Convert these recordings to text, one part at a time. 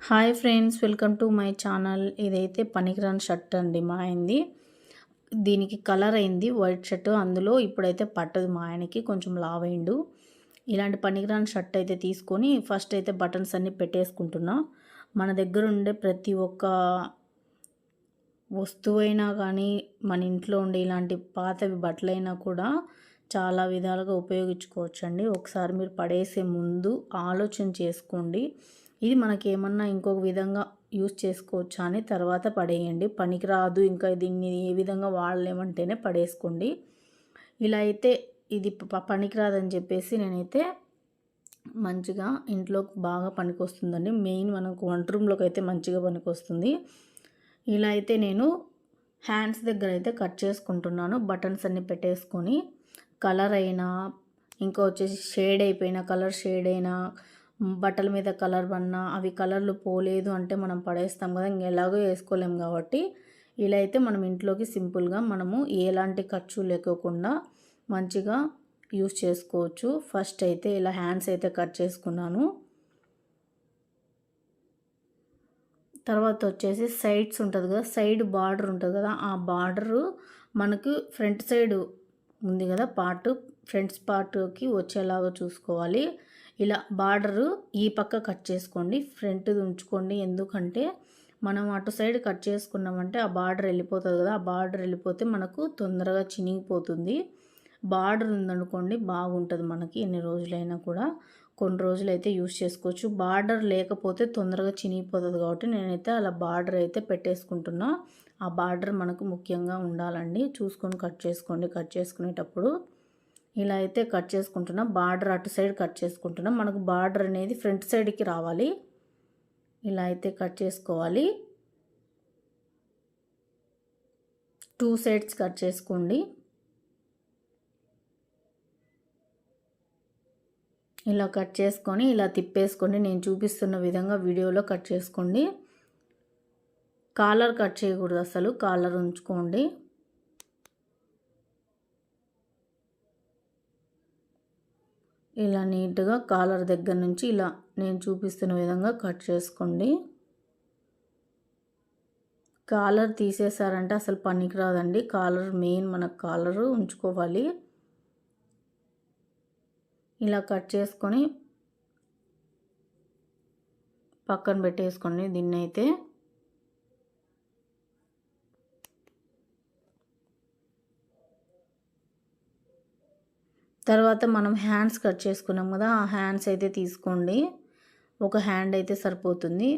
Hi friends welcome to my channel. ఇదైతే పనికిరాని shirt అండి మా ఆయనది. దీనికి కలర్ అయింది వైట్ షర్ట్. అందులో ఇప్పుడైతే పట్టదు మా ఆయనకి కొంచెం లావ్ అయిండు ఇలాంటి పనికిరాని షర్ట్ అయితే తీసుకొని ఫస్ట్ అయితే బటన్స్ అన్నీ పెట్టేసుకుంటున్నా. మన దగ్గర ఉండే ప్రతి ఒక్క వస్తువైనా కానీ మన ఇంట్లో ఉండే ఇలాంటి పాతవి బట్టలైనా కూడా చాలా విధాలుగా ఉపయోగించుకోవచ్చండి. ఒకసారి మీరు పడేసే ముందు ఆలోచన చేసుకోండి. ఇది మనకి ఏమన్నా ఇంకొక విధంగా యూస్ చేసుకోవచ్చా అని తర్వాత పడేయండి. పనికిరాదు. ఇంకా దీన్ని ఏ విధంగా వాడలేమంటేనే పడేసుకోండి. ఇలా అయితే ఇది ప- పనికిరాదని చెప్పేసి నేనైతే మంచిగా ఇంట్లో బాగా పనికొస్తుందండి. మెయిన్ మనకు వంట రూమ్లోకి అయితే మంచిగా పనికొస్తుంది. ఇలా అయితే నేను హ్యాండ్స్ దగ్గర అయితే కట్ చేసుకుంటున్నాను. బటన్స్ అన్ని పెట్టేసుకొని కలర్ అయినా ఇంకా వచ్చేసి షేడ్ అయిపోయిన కలర్ షేడ్ అయినా బట్టల మీద కలర్ పడినా అవి కలర్లు పోలేదు అంటే మనం పడేస్తాం కదా ఇంక ఎలాగో వేసుకోలేం కాబట్టి ఇలా అయితే మనం ఇంట్లోకి సింపుల్గా మనము ఎలాంటి ఖర్చు లేకోకుండా మంచిగా యూస్ చేసుకోవచ్చు. ఫస్ట్ అయితే ఇలా హ్యాండ్స్ అయితే కట్ చేసుకున్నాను. తర్వాత వచ్చేసి సైడ్స్ ఉంటుంది కదా సైడ్ బార్డర్ ఉంటుంది కదా ఆ బార్డరు మనకు ఫ్రంట్ సైడ్ ఉంది కదా పార్ట్. ఫ్రంట్స్ పార్ట్కి వచ్చేలాగా చూసుకోవాలి. ఇలా బార్డరు ఈ పక్క కట్ చేసుకోండి ఫ్రంట్ ఉంచుకోండి. ఎందుకంటే మనం అటు సైడ్ కట్ చేసుకున్నామంటే ఆ బార్డర్ వెళ్ళిపోతుంది కదా ఆ బార్డర్ వెళ్ళిపోతే మనకు తొందరగా చినిగిపోతుంది. బార్డర్ ఉందనుకోండి బాగుంటుంది మనకి ఎన్ని రోజులైనా కూడా. కొన్ని రోజులు అయితే యూస్ చేసుకోవచ్చు. బార్డర్ లేకపోతే తొందరగా చినిగిపోతుంది కాబట్టి నేనైతే అలా బార్డర్ అయితే పెట్టేసుకుంటున్నా. ఆ బార్డర్ మనకు ముఖ్యంగా ఉండాలండి. చూసుకొని కట్ చేసుకోండి. కట్ చేసుకునేటప్పుడు ఇలా అయితే కట్ చేసుకుంటున్నా. బార్డర్ అటు సైడ్ కట్ చేసుకుంటున్నా. మనకు బార్డర్ అనేది ఫ్రంట్ సైడ్కి రావాలి. ఇలా అయితే కట్ చేసుకోవాలి. టూ సైడ్స్ కట్ చేసుకోండి. ఇలా కట్ చేసుకొని ఇలా తిప్పేసుకోండి. నేను చూపిస్తున్న విధంగా వీడియోలో కట్ చేసుకోండి. కాలర్ కట్ చేయకూడదు అసలు కాలర్ ఉంచుకోండి. ఇలా నీట్గా కాలర్ దగ్గర నుంచి ఇలా నేను చూపిస్తున్న విధంగా కట్ చేసుకోండి. కాలర్ తీసేసారంటే అసలు పనికి రాదండి కాలర్ మెయిన్ మనకు కాలరు ఉంచుకోవాలి. ఇలా కట్ చేసుకొని పక్కన పెట్టేసుకోండి దీన్నైతే అయితే తర్వాత మనం హ్యాండ్స్ కట్ చేసుకున్నాం కదా ఆ హ్యాండ్స్ అయితే తీసుకోండి. ఒక హ్యాండ్ అయితే సరిపోతుంది.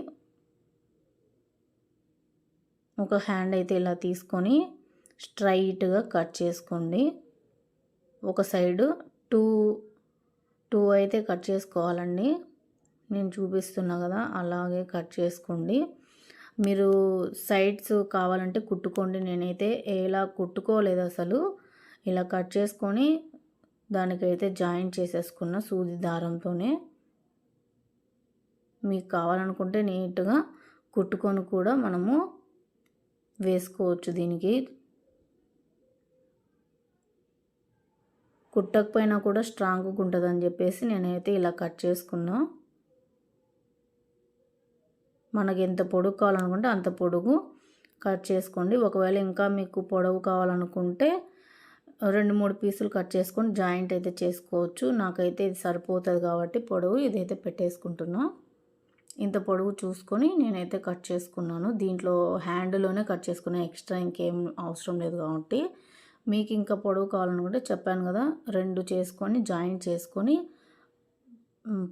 ఒక హ్యాండ్ అయితే ఇలా తీసుకొని స్ట్రైట్గా కట్ చేసుకోండి. ఒక సైడు టూ టూ అయితే కట్ చేసుకోవాలండి. నేను చూపిస్తున్నా కదా అలాగే కట్ చేసుకోండి. మీరు సైడ్స్ కావాలంటే కుట్టుకోండి. నేనైతే ఎలా కుట్టుకోలేదు అసలు. ఇలా కట్ చేసుకొని దానికైతే జాయింట్ చేసేసుకున్న సూది దారంతోనే మీకు కావాలనుకుంటే నీట్గా కుట్టుకొని కూడా మనము వేసుకోవచ్చు దీనికి. కుట్టకపోయినా కూడా స్ట్రాంగ్గా ఉంటుందని చెప్పేసి నేనైతే ఇలా కట్ చేసుకున్నా. మనకి ఎంత పొడుగు కావాలనుకుంటే అంత పొడుగు కట్ చేసుకోండి. ఒకవేళ ఇంకా మీకు పొడవు కావాలనుకుంటే రెండు మూడు పీసులు కట్ చేసుకొని జాయింట్ అయితే చేసుకోవచ్చు. నాకైతే ఇది సరిపోతుంది కాబట్టి పొడవు ఇదైతే పెట్టేసుకుంటున్నా. ఇంత పొడవు చూసుకొని నేనైతే కట్ చేసుకున్నాను. దీంట్లో హ్యాండ్లోనే కట్ చేసుకున్నాను ఎక్స్ట్రా ఇంకేం అవసరం లేదు కాబట్టి. మీకు ఇంకా పొడవు కావాలనుకుంటే చెప్పాను కదా రెండు చేసుకొని జాయింట్ చేసుకొని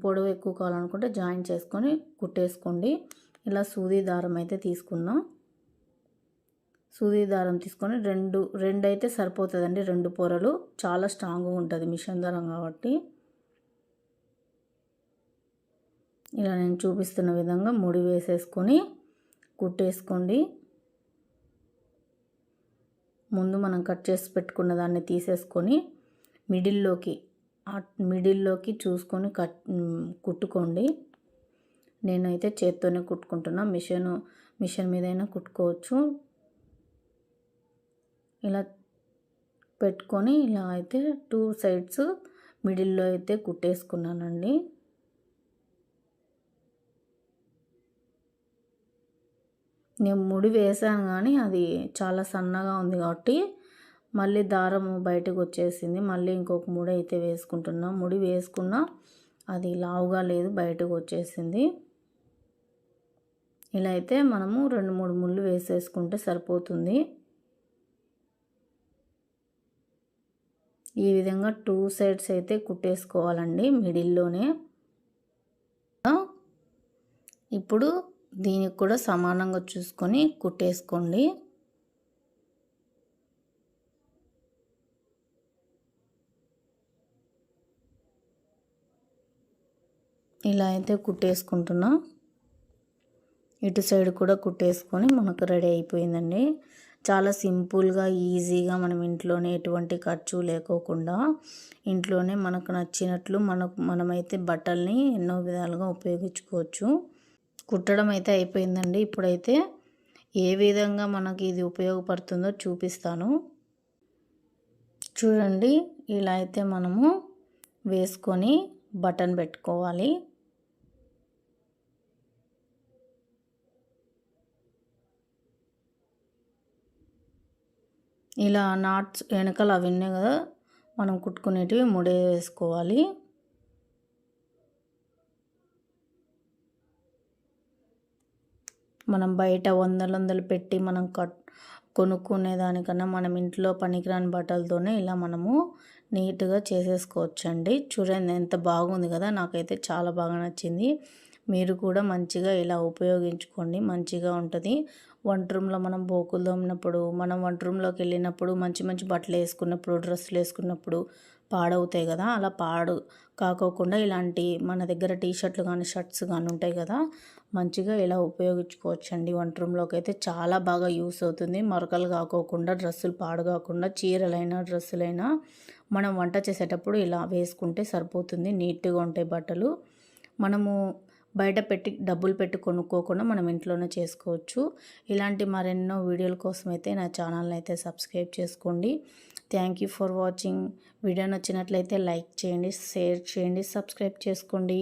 పొడవు ఎక్కువ కావాలనుకుంటే జాయింట్ చేసుకొని కుట్టేసుకోండి. ఇలా సూది దారం అయితే తీసుకున్నాం. సూది దారం తీసుకొని రెండు రెండు అయితే సరిపోతుందండి రెండు పొరలు. చాలా స్ట్రాంగ్గా ఉంటుంది మిషన్ దారం కాబట్టి. ఇలా నేను చూపిస్తున్న విధంగా ముడి వేసేసుకొని కుట్టేసుకోండి. ముందు మనం కట్ చేసి పెట్టుకున్న దాన్ని తీసేసుకొని మిడిల్లోకి మిడిల్లోకి చూసుకొని కట్ కుట్టుకోండి. నేనైతే చేత్తోనే కుట్టుకుంటున్నా. మిషన్ మిషన్ మీదైనా కుట్టుకోవచ్చు. ఇలా పెట్టుకొని ఇలా అయితే టూ సైడ్స్ మిడిల్లో అయితే కుట్టేసుకున్నానండి. నేను ముడి వేసాను కానీ అది చాలా సన్నగా ఉంది కాబట్టి మళ్ళీ దారము బయటకు వచ్చేసింది. మళ్ళీ ఇంకొక ముడి అయితే వేసుకుంటున్నా. ముడి వేసుకున్నా అది లావుగా లేదు బయటకు వచ్చేసింది. ఇలా అయితే మనము రెండు మూడు ముళ్ళు వేసేసుకుంటే సరిపోతుంది. ఈ విధంగా టూ సైడ్స్ అయితే కుట్టేసుకోవాలండి మిడిల్లోనే. ఇప్పుడు దీనికి కూడా సమానంగా చూసుకొని కుట్టేసుకోండి. ఇలా అయితే కుట్టేసుకుంటున్నా. ఇటు సైడ్ కూడా కుట్టేసుకొని మనకు రెడీ అయిపోయిందండి. చాలా సింపుల్గా ఈజీగా మనం ఇంట్లోనే ఎటువంటి ఖర్చు లేకోకుండా ఇంట్లోనే మనకు నచ్చినట్లు మనకు మనమైతే బట్టల్ని ఎన్నో విధాలుగా ఉపయోగించుకోవచ్చు. కుట్టడం అయితే అయిపోయిందండి. ఇప్పుడైతే ఏ విధంగా మనకి ఇది ఉపయోగపడుతుందో చూపిస్తాను. చూడండి ఇలా అయితే మనము వేసుకొని బటన్ పెట్టుకోవాలి. ఇలా నాట్స్ వెనకాల అవి ఉన్నాయి కదా మనం కుట్టుకునేటివి ముడే వేసుకోవాలి. మనం బయట వందలు వందలు పెట్టి మనం కట్ కొనుక్కునే దానికన్నా మనం ఇంట్లో పనికిరాని బట్టలతోనే ఇలా మనము నీట్గా చేసేసుకోవచ్చండి. చూడండి ఎంత బాగుంది కదా నాకైతే చాలా బాగా నచ్చింది. మీరు కూడా మంచిగా ఇలా ఉపయోగించుకోండి మంచిగా ఉంటుంది. వంట రూమ్లో మనం బోకులు తోమినప్పుడు మనం వంట రూమ్లోకి వెళ్ళినప్పుడు మంచి మంచి బట్టలు వేసుకున్నప్పుడు డ్రెస్సులు వేసుకున్నప్పుడు పాడవుతాయి కదా. అలా పాడు కాకోకుండా ఇలాంటి మన దగ్గర టీ షర్ట్లు కానీ షర్ట్స్ కానీ ఉంటాయి కదా. మంచిగా ఇలా ఉపయోగించుకోవచ్చండి వంట రూమ్లోకి అయితే. చాలా బాగా యూస్ అవుతుంది. మరకలు కాకోకుండా డ్రెస్సులు పాడు కాకుండా చీరలైనా డ్రెస్సులైనా మనం వంట చేసేటప్పుడు ఇలా వేసుకుంటే సరిపోతుంది. నీట్గా ఉంటాయి బట్టలు. మనము బయట పెట్టి డబ్బులు పెట్టి కొనుక్కోకుండా మనం ఇంట్లోనే చేసుకోవచ్చు. ఇలాంటి మరెన్నో వీడియోల కోసం అయితే నా ఛానల్ని అయితే సబ్స్క్రైబ్ చేసుకోండి. Thank you for watching. Video నచ్చినట్లయితే లైక్ చేయండి షేర్ చేయండి సబ్స్క్రైబ్ చేసుకోండి.